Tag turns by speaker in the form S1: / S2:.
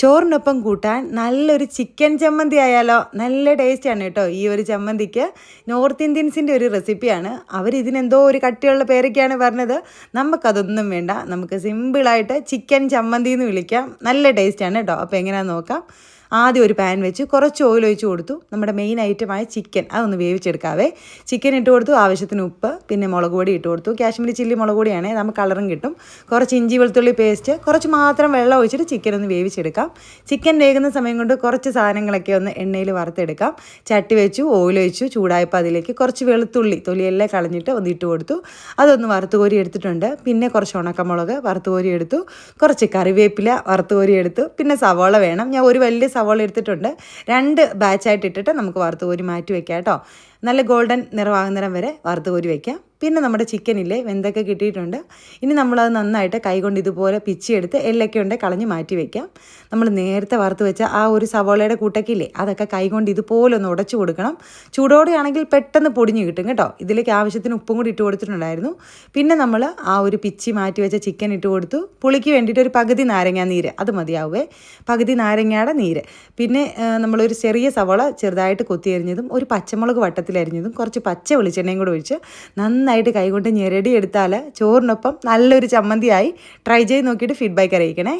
S1: ചോറിനൊപ്പം കൂട്ടാൻ നല്ലൊരു ചിക്കൻ ചമ്മന്തി ആയാലോ? നല്ല ടേസ്റ്റാണ് കേട്ടോ ഈ ഒരു ചമ്മന്തിക്ക്. നോർത്ത് ഇന്ത്യൻസിന്റെ ഒരു റെസിപ്പിയാണ് അവർ ഇതിനെന്തോ ഒരു കട്ടിയുള്ള പേരൊക്കെയാണ് പറഞ്ഞത്. നമുക്കതൊന്നും വേണ്ട. നമുക്ക് സിമ്പിളായിട്ട് ചിക്കൻ ചമ്മന്തി എന്ന് വിളിക്കാം. നല്ല ടേസ്റ്റാണ് കേട്ടോ. അപ്പോൾ എങ്ങനെയാണെന്ന് നോക്കാം. ആദ്യം ഒരു പാൻ വെച്ച് കുറച്ച് ഓയിൽ ഒഴിച്ച് കൊടുത്തു. നമ്മുടെ മെയിൻ ഐറ്റമായ ചിക്കൻ അതൊന്ന് വേവിച്ചെടുക്കാവേ. ചിക്കൻ ഇട്ട് കൊടുത്തു ആവശ്യത്തിന് ഉപ്പ് പിന്നെ മുളക് പൊടി ഇട്ട് കൊടുത്തു. കാശ്മീരി ചില്ലി മുളക് പൊടിയാണേ. നമുക്ക് കളറും കിട്ടും. കുറച്ച് ഇഞ്ചി വെളുത്തുള്ളി പേസ്റ്റ് കുറച്ച് മാത്രം വെള്ളം ഒഴിച്ചിട്ട് ചിക്കൻ ഒന്ന് വേവിച്ചെടുക്കാം. ചിക്കൻ വേകുന്ന സമയം കൊണ്ട് കുറച്ച് സാധനങ്ങളൊക്കെ ഒന്ന് എണ്ണയിൽ വറുത്തെടുക്കാം. ചട്ടി വെച്ചു ഓയിൽ ഒഴിച്ചു ചൂടായപ്പോൾ അതിലേക്ക് കുറച്ച് വെളുത്തുള്ളി തൊലിയെല്ലാം കളഞ്ഞിട്ട് ഒന്ന് ഇട്ട് കൊടുത്തു. അതൊന്ന് വറുത്ത് കോരി എടുത്തിട്ടുണ്ട്. പിന്നെ കുറച്ച് ഉണക്കമുളക് വറുത്ത് കോരി എടുത്തു. കുറച്ച് കറിവേപ്പില വറുത്ത് കോരി എടുത്തു. പിന്നെ സവോള വേണം. ഞാൻ ഒരു വലിയ സവാള എടുത്തിട്ടുണ്ട് രണ്ട് ബാച്ചായിട്ട് ഇട്ടിട്ട് നമുക്ക് വറുത്ത് കോരി മാറ്റി വെക്കാം കേട്ടോ. നല്ല ഗോൾഡൻ നിറമാകുന്നിടം വരെ വറുത്ത് കോരി വയ്ക്കാം പിന്നെ നമ്മുടെ ചിക്കനില്ലേ വെന്തൊക്കെ കിട്ടിയിട്ടുണ്ട്. ഇനി നമ്മളത് നന്നായിട്ട് കൈകൊണ്ട് ഇതുപോലെ പിച്ചിയെടുത്ത് എല്ലൊക്കെ ഉണ്ട് കളഞ്ഞ് മാറ്റി വയ്ക്കാം നമ്മൾ നേരത്തെ വറുത്ത് വെച്ച ആ ഒരു സവോളയുടെ കൂട്ടക്കില്ലേ അതൊക്കെ കൈകൊണ്ട് ഇതുപോലെ ഒന്ന് ഉടച്ചു കൊടുക്കണം. ചൂടോടെയാണെങ്കിൽ പെട്ടെന്ന് പൊടിഞ്ഞു കിട്ടും കേട്ടോ. ഇതിലേക്ക് ആവശ്യത്തിന് ഉപ്പും കൂടി ഇട്ട് കൊടുത്തിട്ടുണ്ടായിരുന്നു. പിന്നെ നമ്മൾ ആ ഒരു പിച്ചി മാറ്റി വെച്ച ചിക്കൻ ഇട്ട് കൊടുത്തു. പുളിക്ക് വേണ്ടിയിട്ട് ഒരു പകുതി നാരങ്ങ നീര് അത് മതിയാവുമേ പകുതി നാരങ്ങയുടെ നീര്. പിന്നെ നമ്മളൊരു ചെറിയ സവോള ചെറുതായിട്ട് കൊത്തി അരിഞ്ഞതും ഒരു പച്ചമുളക് വട്ടത്തിലരിഞ്ഞതും കുറച്ച് പച്ച വെളിച്ചെണ്ണയും കൂടെ ഒഴിച്ച് നന്നായിട്ട് കൈകൊണ്ട് ഞെരടി എടുത്താൽ ചോറിനൊപ്പം നല്ലൊരു ചമ്മന്തിയായി ട്രൈ ചെയ്ത് നോക്കിയിട്ട് ഫീഡ്ബാക്ക് അറിയിക്കണേ.